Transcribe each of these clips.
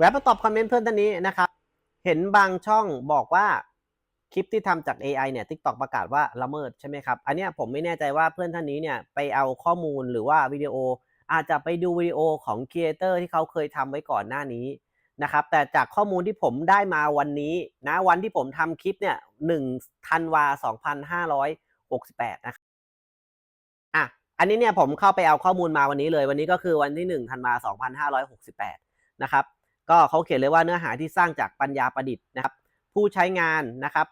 แวะมาตอบคอมเมนต์เพื่อนท่านนี้นะครับ เห็นบางช่องบอกว่าคลิปที่ทำจาก AI เนี่ย TikTok ประกาศว่าละเมิดใช่ไหมครับ อันนี้ผมไม่แน่ใจว่าเพื่อนท่านนี้เนี่ย ไปเอาข้อมูลหรือว่าวิดีโอ อาจจะไปดูวิดีโอของครีเอเตอร์ที่เขาเคยทำไว้ก่อนหน้านี้นะครับ แต่จากข้อมูลที่ผมได้มาวันนี้นะวันที่ผมทำคลิปเนี่ย1ธันวา2568นะครับอะอันนี้เนี่ยผมเข้าไปเอาข้อมูลมาวันนี้เลย วันนี้ก็คือวันที่1ธันวา2568นะครับ ก็เขาเขียนเลยว่าเนื้อหาที่สร้างจากปัญญาประดิษฐ์นะครับ ผู้ใช้งานนะครับ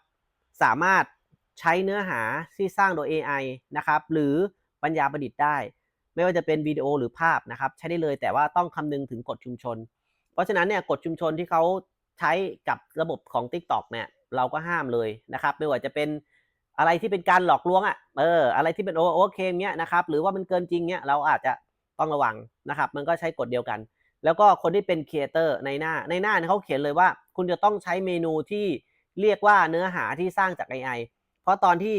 สามารถใช้เนื้อหาที่สร้างโดย AI นะครับ หรือปัญญาประดิษฐ์ได้ ไม่ว่าจะเป็นวิดีโอหรือภาพนะครับ ใช้ได้เลยแต่ว่าต้องคำนึงถึงกฎชุมชน เพราะฉะนั้นเนี่ยกฎชุมชนที่เขาใช้กับระบบของ TikTok เนี่ยเราก็ห้ามเลยนะครับ ไม่ว่าจะเป็นอะไรที่เป็นการหลอกลวงอะ่ะเอออะไรที่เป็นโอโอเคมเนี้ยนะครับหรือว่ามันเกินจริงเนี้ยเราอาจจะต้องระวังนะครับ มันก็ใช้กฎเดียวกัน แล้วก็คนที่เป็นครีเอเตอร์ในหน้าในหน้าเขาเขียนเลยว่า คุณจะต้องใช้เมนูที่เรียกว่าเนื้อหาที่สร้างจาก AI เพราะตอนที่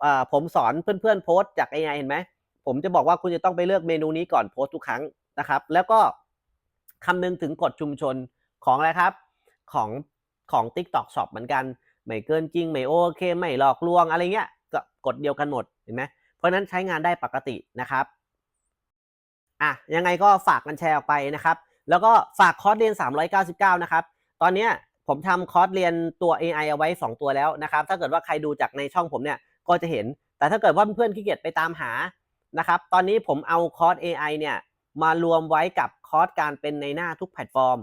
เอ่อผมสอนเพื่อนๆโพสต์จาก AI เห็นไหมผมจะบอกว่าคุณจะต้องไปเลือกเมนูนี้ก่อนโพสต์ทุกครั้งนะครับ แล้วก็คำนึงถึงกฎชุมชนของอะไรครับ ของของ TikTok Shop เหมือนกัน ไม่เกินจริง ไม่โอเค ไม่หลอกลวงอะไรเงี้ยก็กฎเดียวกันหมดเห็นไหมเพราะนั้นใช้งานได้ปกตินะครับ อะยังไงก็ฝากกันแชร์ออกไปนะครับ แล้วก็ฝากคอร์สเรียน 399 นะครับ ตอนนี้ผมทำคอร์สเรียนตัว AI เอาไว้ 2 ตัวแล้วนะครับ ถ้าเกิดว่าใครดูจากในช่องผมเนี่ยก็จะเห็น แต่ถ้าเกิดว่าเพื่อนๆขี้เกียจไปตามหานะครับ ตอนนี้ผมเอาคอร์ส AI เนี่ยมารวมไว้กับคอร์สการเป็นในหน้าทุกแพลตฟอร์ม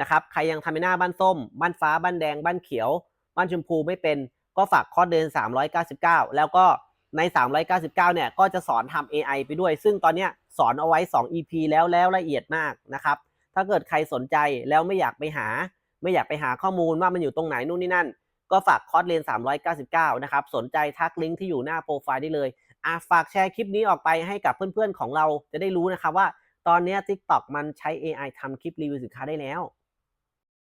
นะครับใครยังทำในหน้าบ้านส้ม บ้านฟ้าบ้านแดง บ้านเขียว บ้านชมพูไม่เป็น ก็ฝากคอร์สเดิน 399 แล้วก็ ใน 399 เนี่ยก็จะสอนทำ AI ไปด้วย ซึ่งตอนเนี้ยสอนเอาไว้ 2 EP แล้วแล้วละเอียดมากนะครับ ถ้าเกิดใครสนใจแล้วไม่อยากไปหา ไม่อยากไปหาข้อมูลว่ามันอยู่ตรงไหนนู่นนี่นั่น ก็ฝากคอร์สเรียน 399 นะครับ สนใจทักลิงก์ที่อยู่หน้าโปรไฟล์ได้เลยอะฝากแชร์คลิปนี้ออกไปให้กับเพื่อนๆของเราจะได้รู้นะครับว่า ตอนนี้ TikTok มันใช้ AI ทำคลิปรีวิวสินค้าได้แล้ว